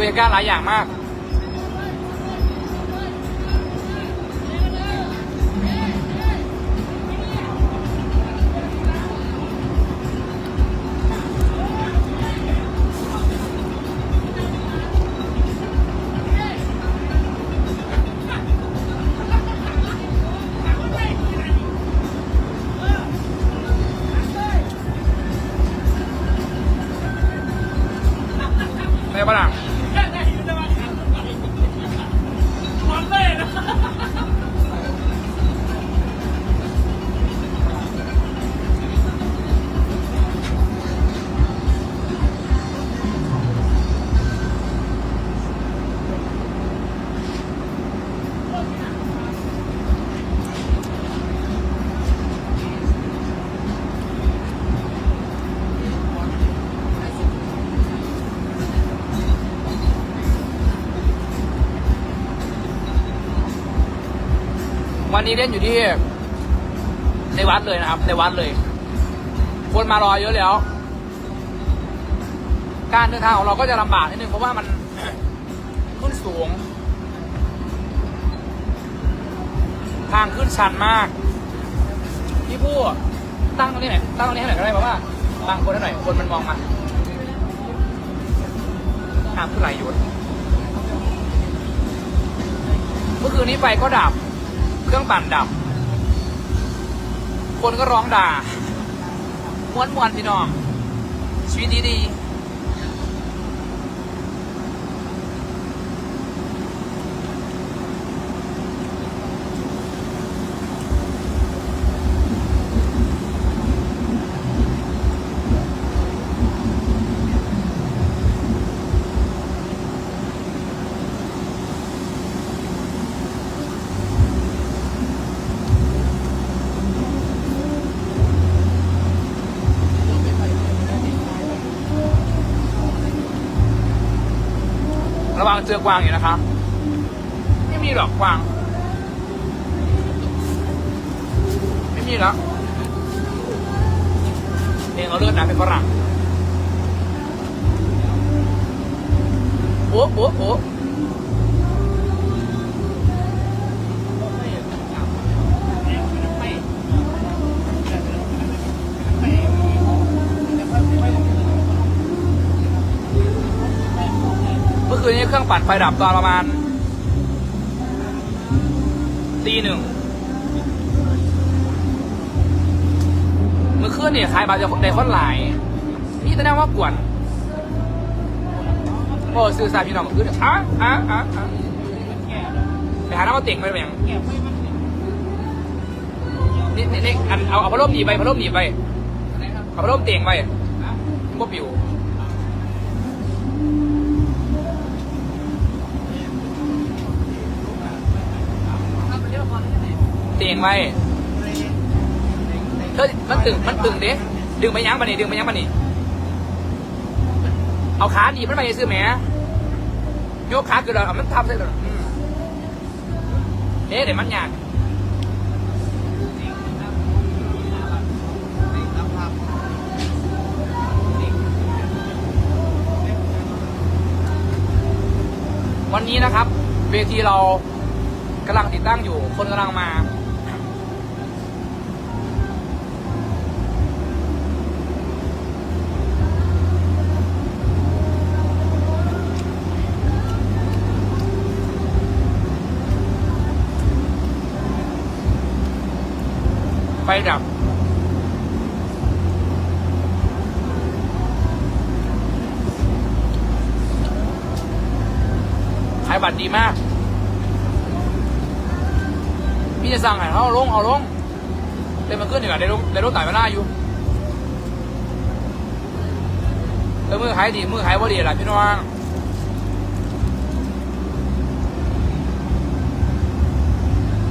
ตัวเหตุการหลายอย่างมาก วันนี้เล่นอยู่ที่ ในวัดเลยนะครับ ในวัดเลย คนมารอเยอะแล้ว การเดินทางของเราก็จะลำบากนิดนึงเพราะว่ามันขึ้นสูง ทางขึ้นชันมาก พี่ผู้ตั้งตรงนี้หน่อยตั้งตรงนี้ให้หน่อยก็ได้เพราะว่าบางคนให้หน่อยคนมันมองมาทางขึ้นไหลอยู่เมื่อคืนนี้ไฟก็ดับ เครื่องปั่นดับ คนก็ร้องด่าม้วนมวนๆพี่น้อง ชีวิตดีดี เจอกวางอยู่นะครับไม่มีหรอกกวาง ไม่มีแล้วเองเอาเลือดนะเป็นฝรั่งโอ้โอ้โอ้ ปั่นไฟดับตอนประมาณตีหนึ่งเมื่อคืนเนี่ยขายบาจะได้คนหลายนี่แสดงว่ากวนโอ้ซื้อสายพี่น้องก็คืออะอะอะอะไปหาน้ำมาเต่งไปเป็นยังนี่นี่อันเอาเอาพัดลมหนีไปพัดลมหนีไปเอาพัดลมเต่งไปพวกปิว เต่งไว้เธอมันตึงมันตึงเด้ดึงไปยั้งปะนี่ดึงไปยั้งปะนี่เอาขาหนีบมันไปซื้อแหมโยกขาคือเราเอามันทับใส่เลยอืมเอ๊ะเดี๋ยวมันยากวันนี้นะครับ เวทีเรากำลังติดตั้งอยู่ คนกำลังมา ไฟดับ ขายบัตรดีมากพี่จะสั่งให้เขาเอาลงเอาลงเต็มมาขึ้นดีกว่าได้รู้ได้รู้ต่ายมาหน้าอยู่เออมือขายดีมือขายบ่ดีล่ะพี่น้อง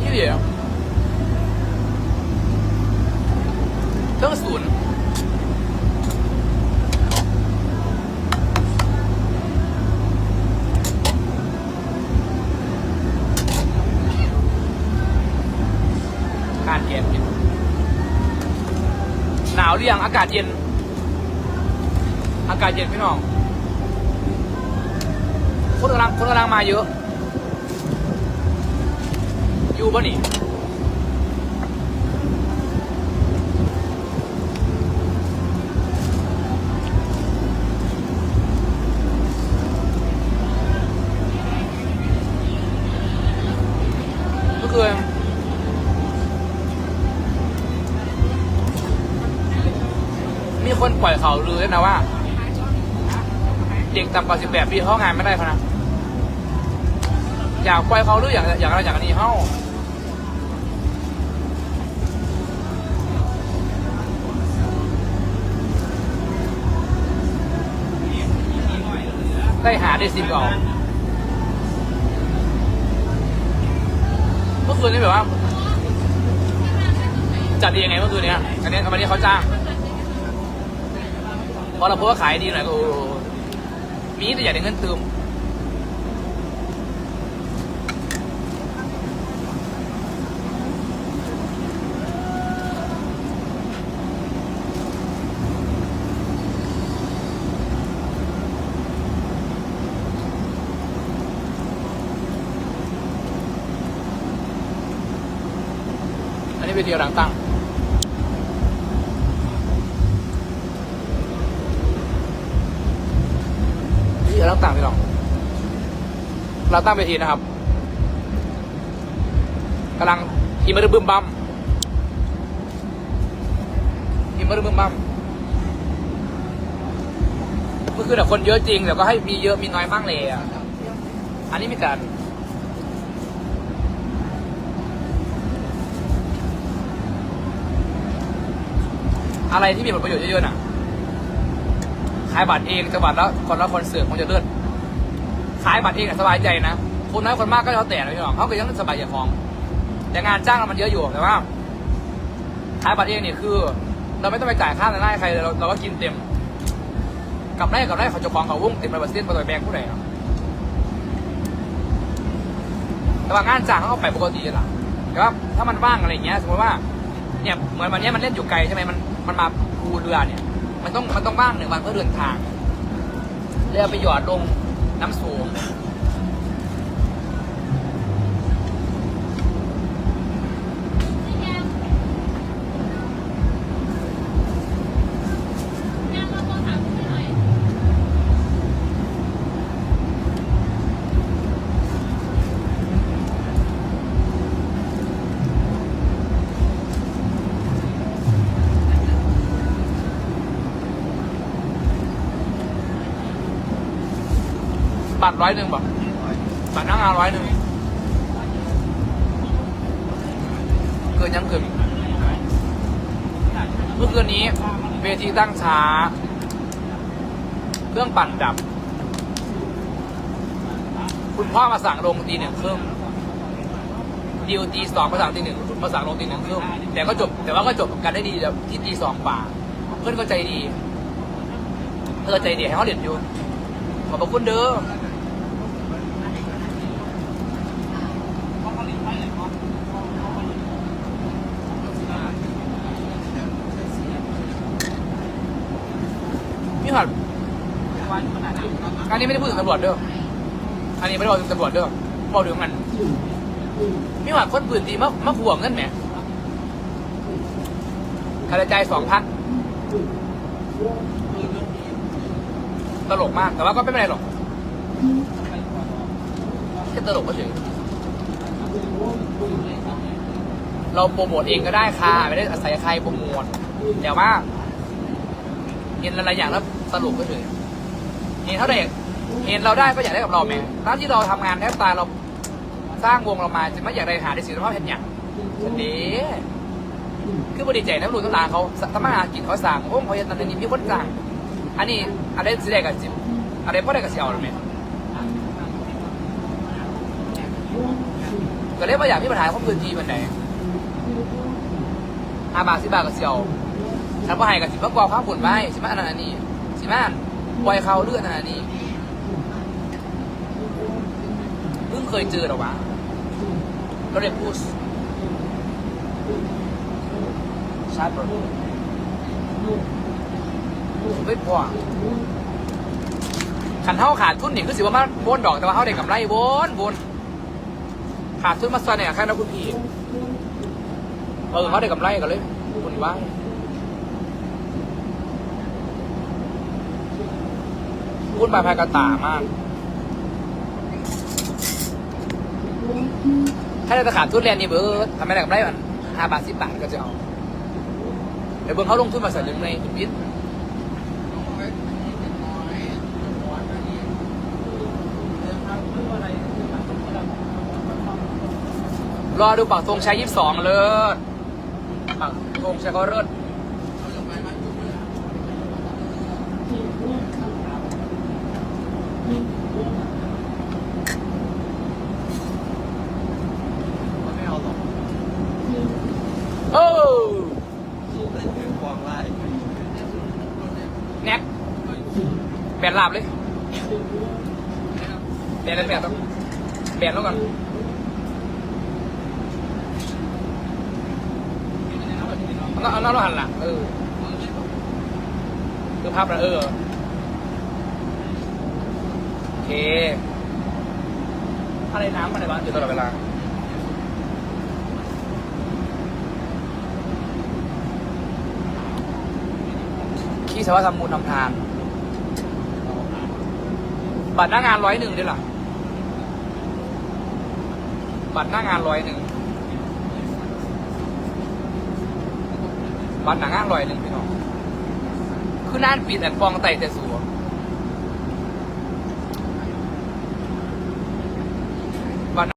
นี่เดียว เครื่องศูนย์กาศเย็นหนาวหรือยังอากาศเย็น อากาศเย็นพี่น้องคนกำลังคนกำลังมาเยอะ อยู่ปะนี่ ด้วยนะว่า เด็กต่ำกว่า18ปีเข้างานไม่ได้พะนะอยากปล่อยเขาหรืออยากอยากอะไรอยากอันนี้เขาได้หาได้สิบเอาเมื่อคืนนี้แบบว่า จัดดียังไงเมื่อคืนเนี้ยอันนี้วันนี้เขาจ้าง พอเราพูดว่าขายดีหน่อยก็โอ้มีแต่อยากได้เงินเติมอันนี้เป็นเดียวหลังตั้ง นี่เราตั้งพี่น้อง เราตั้งเวทีนะครับกำลังทีมระบึมบัมทีมระบึมบัมก็คือแต่คนเยอะจริงแต่ก็ให้มีเยอะมีน้อยบ้างเลยอะอันนี้มีแต่อะไรที่มีผลประโยชน์เยอะๆน่ะ ขายบัตรเองจังหวัดละคนละคอนเสิร์ตคงจะเลื่อนขายบัตรเองน่ะสบายใจนะ คนน้อยคนมากก็แล้วแต่นะพี่น้องเขาก็ยังสบายใจของ แต่งานจ้างเรามันเยอะอยู่แต่ว่าขายบัตรเองเนี่ยคือ เราไม่ต้องไปจ่ายค่าในหน้าให้ใครเราเราก็กินเต็ม กับได้กับได้เขาจะของเขาวงเต็มไปหมดเส้นไปต่อยแบงผู้ใดเนาะแต่ว่างานจ้างเขาไปปกติแหละแต่ว่าถ้ามันว่างอะไรเงี้ยสมมติว่าเนี่ยเหมือนวันนี้มันเล่นอยู่ไกลใช่ไหมมันมันมาภูเรือเนี่ย มันต้องมันต้องว่างหนึ่งวันเพื่อเดินทางเรือไปหยอดลงน้ำสูง บัตรร้อยหนึ่งบอกบัตรนั่งงานร้อยหนึ่งเกินยังเกินเมื่อคืนนี้ เวทีตั้งช้า เครื่องปั่นดับ คุณพ่อมาสั่งลงตีหนึ่งครึ่งดิวตีสองมาสั่งตีหนึ่งมาสั่งลงตีหนึ่งครึ่งแต่ก็จบ แต่ว่าก็จบกันได้ดีที่ตีสองป่าเพื่อนก็ใจดีเธอใจดีให้เขาเรียนอยู่ขอบคุณเด้อนี่หัด อันนี้ไม่ได้พูดถึงตำรวจเด้ออันนี้ไม่ได้พูดถึงตำรวจเด้อบอกถึงมันนี่หัดคนปืนตีมามาขวงเงินแหมคาราใจายสองพันตลกมาก แต่ว่าก็ไม่เป็นไรหรอกแค่ตลกก็เฉยเราโปรโมทเองก็ได้ค่ะ ไม่ได้อาศัยใครโปรโมทแต่ว่าเห็นอะไรอย่างแล้วตลกก็เฉย ห็นเท่าไหร่เห็นเราได้ก็อยากได้กับเราแม่ตอนที่เราทำงานแทบตายเราสร้างวงเรามาจะไม่อยากได้หาได้สิ่งที่เราเห็นอย่างฉันดีคือบริใจนะลูกต้องลาเขาทำมาหากินเขาสั่งวงเขาจะตันนี้มีคนสั่งอันนี้อะไรสิได้กับสิอะไรพ่อได้กับเสี่ยวหรือไม่ก็เลยว่าอยากมีปัญหาของพื้นที่มันไหนห้าบาทสิบาทก็เสียวฉันว่าให้กับสิบมากกว่าความผลไว้สิมาอันนั้นอันนี้สิมา ปล่อยเขาเลื่อนอันนั้นอันนี้เพิ่งเคยเจอหรอวะก็เลยพูดชาร์จรถไม่พอขันเท่าขาดทุนนี่คือสิว่ามาโบนดอกแต่ว่าเขาได้กำไรโบนโบนขาดทุนมาซะเนี่ยแค่นั้นคุณพี่เออเขาได้กำไรกันเลยคุณว่า คุณบาพายกระตามากถ้าจะขาดทุเรียนนี่เบิร์ดทำไมได้กำไรมันห้าบาทสิบบาทก็จะเอาเดี๋ยวเบิร์เขาลงทุนมาใส่ในทุนพิษรอดูปักธงชัยยี่สิบสองเลิศปักธงชัยก็เลิศโอ้ แน็กแบนลาบเลยแบนแล้วแบนต้องแบนแล้วก่อน เอาเอาเอาเรหันหลังเออคือภาพนะเออโอเคอะไรน้ำอะไรบ้างอยู่ตลอดเวลาขี้สาวาทำมูลทำทานบัตรหน้างานร้อยหนึ่งด้วยล่ะบัตรหน้างานร้อยหนึ่ง บัตรหน้างานร้อยหนึ่งพี่น้องคือน่านปิดแต่ฟองไต่แต่สูง